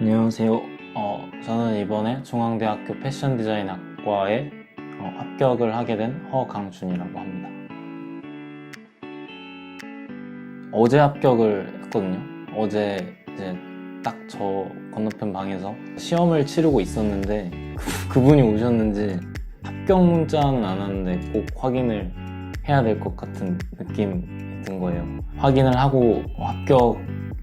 안녕하세요. 어, 저는 이번에 중앙대학교 패션 디자인 학과에 어, 합격을 하게 된 허강준이라고 합니다. 어제 합격을 했거든요. 어제 이제 딱 저 건너편 방에서 시험을 치르고 있었는데 그, 그분이 오셨는지 합격 문자는 안 왔는데 꼭 확인을 해야 될 것 같은 느낌이 든 거예요. 확인을 하고 합격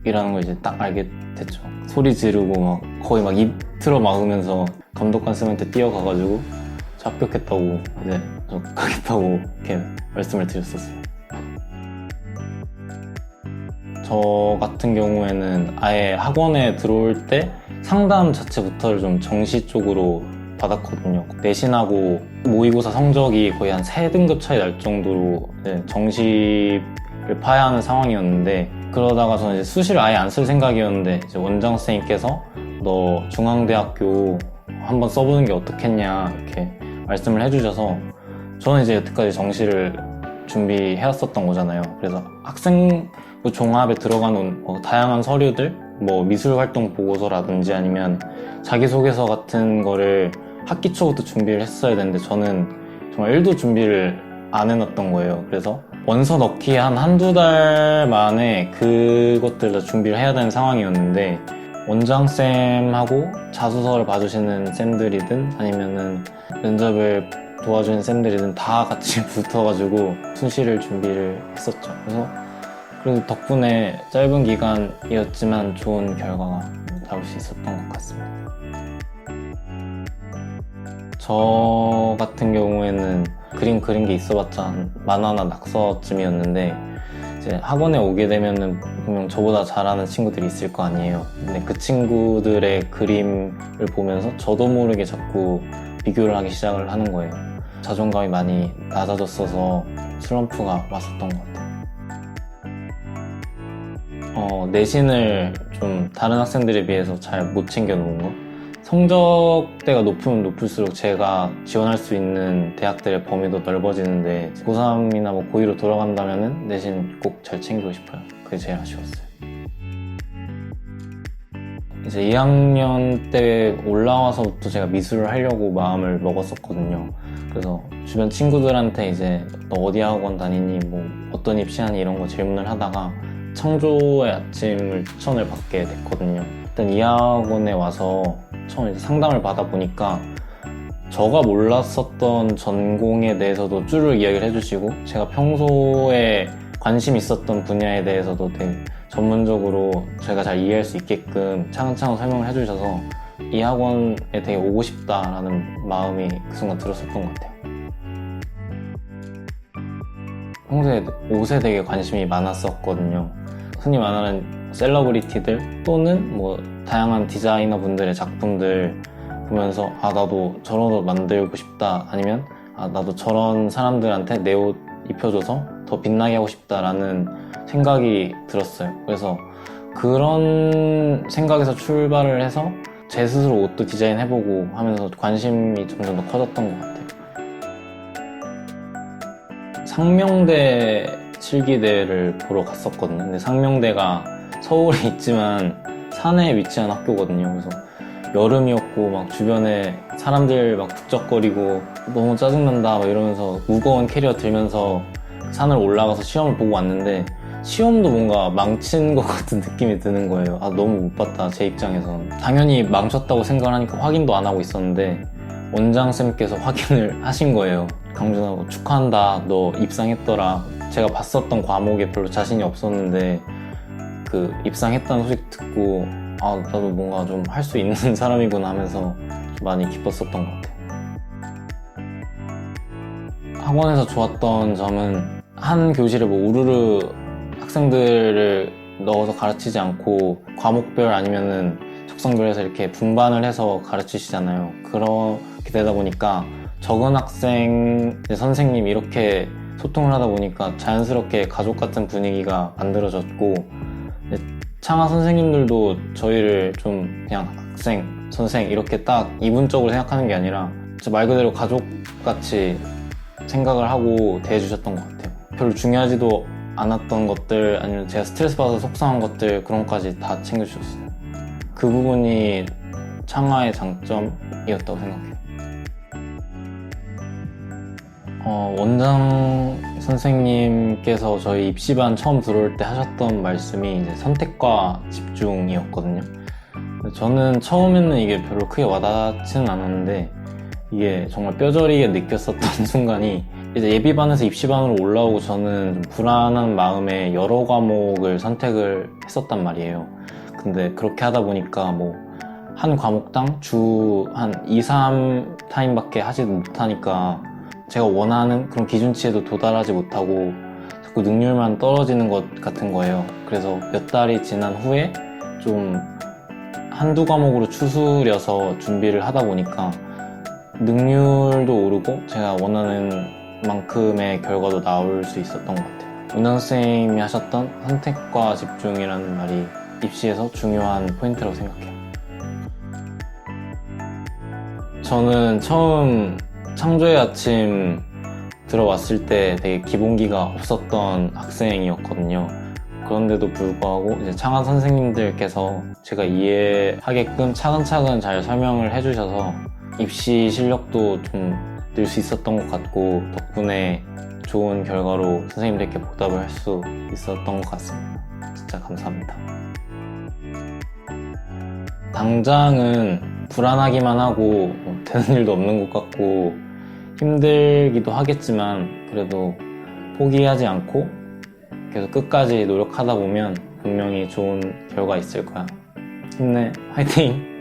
이라는 걸 이제 딱 알게 됐죠. 소리 지르고 막 거의 막 입 틀어 막으면서 감독관 쌤한테 뛰어가가지고 저 합격했다고 이제 저 가겠다고 이렇게 말씀을 드렸었어요. 저 같은 경우에는 아예 학원에 들어올 때 상담 자체부터를 좀 정시 쪽으로 받았거든요. 내신하고 모의고사 성적이 거의 한 3등급 차이 날 정도로 이제 정시를 파야 하는 상황이었는데 그러다가 저는 이제 수시를 아예 안 쓸 생각이었는데 이제 원장 선생님께서 너 중앙대학교 한번 써보는 게 어떻겠냐 이렇게 말씀을 해주셔서 저는 이제 여태까지 정시를 준비해왔었던 거잖아요. 그래서 학생 종합에 들어가는 뭐 다양한 서류들, 뭐 미술 활동 보고서라든지 아니면 자기소개서 같은 거를 학기 초부터 준비를 했어야 되는데 저는 정말 1도 준비를 안 해놨던 거예요. 그래서 원서 넣기에 한 한두 달 만에 그것들을 다 준비를 해야 되는 상황이었는데 원장쌤하고 자소서를 봐주시는 쌤들이든 아니면은 면접을 도와주는 쌤들이든 다 같이 붙어가지고 순시를 준비를 했었죠. 그래서 그래도 덕분에 짧은 기간이었지만 좋은 결과가 나올 수 있었던 것 같습니다. 저 같은 경우에는 그림 그린 게 있어봤자 한 만화나 낙서쯤이었는데 이제 학원에 오게 되면은 분명 저보다 잘하는 친구들이 있을 거 아니에요. 근데 그 친구들의 그림을 보면서 저도 모르게 자꾸 비교를 하기 시작을 하는 거예요. 자존감이 많이 낮아졌어서 슬럼프가 왔었던 것 같아요. 어, 내신을 좀 다른 학생들에 비해서 잘 못 챙겨 놓은 거. 성적대가 높으면 높을수록 제가 지원할 수 있는 대학들의 범위도 넓어지는데 고3이나 뭐 고2로 돌아간다면은 내신 꼭 잘 챙기고 싶어요. 그게 제일 아쉬웠어요. 이제 2학년 때 올라와서부터 제가 미술을 하려고 마음을 먹었었거든요. 그래서 주변 친구들한테 이제 너 어디 학원 다니니 뭐 어떤 입시하니 이런 거 질문을 하다가 창조의 아침을 추천을 받게 됐거든요. 일단 이 학원에 와서 처음 이제 상담을 받아보니까 저가 몰랐었던 전공에 대해서도 쭈르 이야기를 해주시고 제가 평소에 관심 있었던 분야에 대해서도 되게 전문적으로 제가 잘 이해할 수 있게끔 차근차근 설명을 해주셔서 이 학원에 되게 오고 싶다라는 마음이 그 순간 들었었던 것 같아요. 평소에 옷에 되게 관심이 많았었거든요. 흔히 말하는 셀러브리티들 또는 뭐 다양한 디자이너 분들의 작품들 보면서 아 나도 저런 옷 만들고 싶다 아니면 아 나도 저런 사람들한테 내 옷 입혀줘서 더 빛나게 하고 싶다라는 생각이 들었어요. 그래서 그런 생각에서 출발을 해서 제 스스로 옷도 디자인해보고 하면서 관심이 점점 더 커졌던 것 같아요. 상명대 실기대를 보러 갔었거든요. 근데 상명대가 서울에 있지만 산에 위치한 학교거든요. 그래서 여름이었고 막 주변에 사람들 막 북적거리고 너무 짜증난다 막 이러면서 무거운 캐리어 들면서 산을 올라가서 시험을 보고 왔는데 시험도 뭔가 망친 것 같은 느낌이 드는 거예요. 아 너무 못 봤다 제 입장에선 당연히 망쳤다고 생각을 하니까 확인도 안 하고 있었는데 원장 쌤께서 확인을 하신 거예요. 강준아 뭐 축하한다 너 입상했더라. 제가 봤었던 과목에 별로 자신이 없었는데 그 입상했다는 소식 듣고 아 나도 뭔가 좀 할 수 있는 사람이구나 하면서 좀 많이 기뻤었던 것 같아요. 학원에서 좋았던 점은 한 교실에 뭐 우르르 학생들을 넣어서 가르치지 않고 과목별 아니면은 적성별에서 이렇게 분반을 해서 가르치시잖아요. 그렇게 되다 보니까 적은 학생, 선생님 이렇게 소통을 하다 보니까 자연스럽게 가족 같은 분위기가 만들어졌고 창하 선생님들도 저희를 좀 그냥 학생, 선생 이렇게 딱 이분적으로 생각하는 게 아니라 말 그대로 가족같이 생각을 하고 대해주셨던 것 같아요. 별로 중요하지도 않았던 것들 아니면 제가 스트레스 받아서 속상한 것들 그런 것까지 다 챙겨주셨어요. 그 부분이 창화의 장점이었다고 생각해요. 어, 원장 선생님께서 저희 입시반 처음 들어올 때 하셨던 말씀이 이제 선택과 집중이었거든요. 저는 처음에는 이게 별로 크게 와닿지는 않았는데 이게 정말 뼈저리게 느꼈었던 순간이 이제 예비반에서 입시반으로 올라오고 저는 좀 불안한 마음에 여러 과목을 선택을 했었단 말이에요. 근데 그렇게 하다 보니까 뭐 한 과목당 주 한 2, 3 타임밖에 하지 못하니까 제가 원하는 그런 기준치에도 도달하지 못하고 자꾸 능률만 떨어지는 것 같은 거예요. 그래서 몇 달이 지난 후에 좀 한두 과목으로 추스려서 준비를 하다 보니까 능률도 오르고 제가 원하는 만큼의 결과도 나올 수 있었던 것 같아요. 운영 선생님이 하셨던 선택과 집중이라는 말이 입시에서 중요한 포인트라고 생각해요. 저는 처음 창조의 아침 들어왔을 때 되게 기본기가 없었던 학생이었거든요. 그런데도 불구하고 이제 창한 선생님들께서 제가 이해하게끔 차근차근 잘 설명을 해주셔서 입시 실력도 좀 늘 수 있었던 것 같고 덕분에 좋은 결과로 선생님들께 보답을 할 수 있었던 것 같습니다. 진짜 감사합니다. 당장은 불안하기만 하고 뭐 되는 일도 없는 것 같고 힘들기도 하겠지만 그래도 포기하지 않고 계속 끝까지 노력하다 보면 분명히 좋은 결과 있을 거야. 힘내, 화이팅!